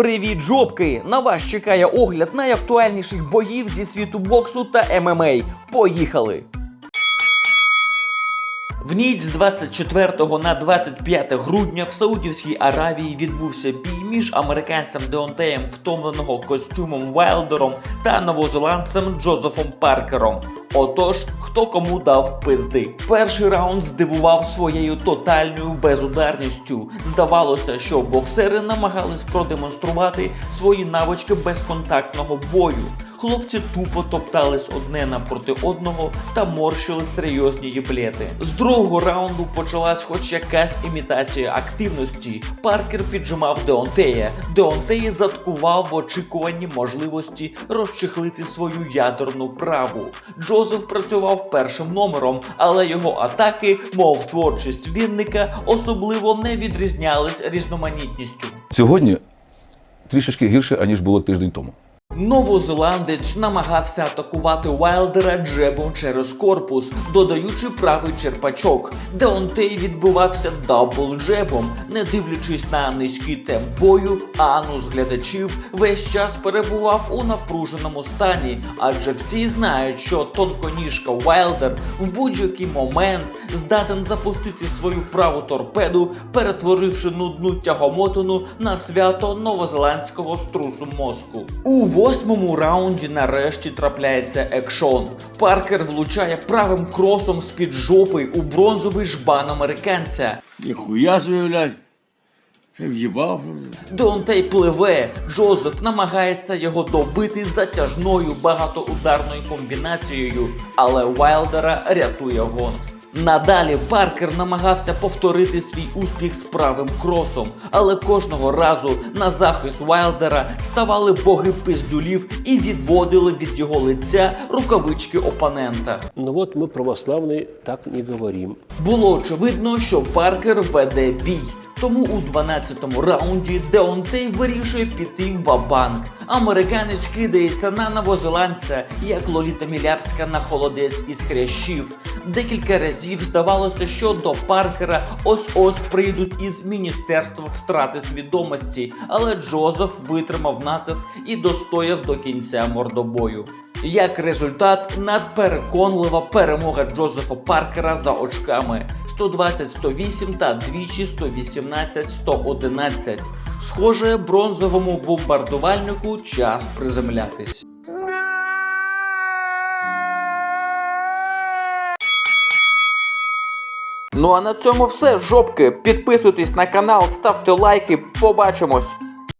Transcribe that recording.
Привіт, жопки! На вас чекає огляд найактуальніших боїв зі світу боксу та ММА. Поїхали! В ніч з 24 на 25 грудня в Саудівській Аравії відбувся бій між американцем Деонтеєм, втомленого костюмом Вайлдером, та новозеландцем Джозефом Паркером. Отож, хто кому дав пизди. Перший раунд здивував своєю тотальною безударністю. Здавалося, що боксери намагались продемонструвати свої навички безконтактного бою. Хлопці тупо топтались одне напроти одного та морщили серйозні єблети. З другого раунду почалась хоч якась імітація активності. Паркер піджимав Деонтея. Деонтей заткував в очікуванні можливості розчехлити свою ядерну праву. Джозеф працював першим номером, але його атаки, мов творчість Вінника, особливо не відрізнялись різноманітністю. Сьогодні трішечки гірше, аніж було тиждень тому. Новозеландець намагався атакувати Вайлдера джебом через корпус, додаючи правий черпачок. Деонтей відбивався дабл джебом, не дивлячись на низький темп бою, анус глядачів весь час перебував у напруженому стані, адже всі знають, що тонконіжка Вайлдер в будь-який момент здатен запустити свою праву торпеду, перетворивши нудну тягомотину на свято новозеландського струсу мозку. У восьмому раунді нарешті трапляється екшон. Паркер влучає правим кросом з-під жопи у бронзовий жбан американця. Ніхуя. Ще в'їбав. Донтей пливе. Джозеф намагається його добити затяжною багатоударною комбінацією, але Вайлдера рятує гон. Надалі Паркер намагався повторити свій успіх з правим кросом, але кожного разу на захист Вайлдера ставали боги пиздюлів і відводили від його лиця рукавички опонента. Ну от ми православні так не говоримо. Було очевидно, що Паркер веде бій. Тому у 12-му раунді Деонтей вирішує піти в банк Американець кидається на новозеландця, як Лоліта Мілявська на холодець із хрящів. Декілька разів здавалося, що до Паркера ось-ось прийдуть із міністерства втрати свідомості, але Джозеф витримав натиск і достояв до кінця мордобою. Як результат, надпереконлива перемога Джозефа Паркера за очками 120-108 та двічі 118-111. Схоже, бронзовому бомбардувальнику час приземлятись. Ну а на цьому все, жопки. Підписуйтесь на канал, ставте лайки. Побачимось.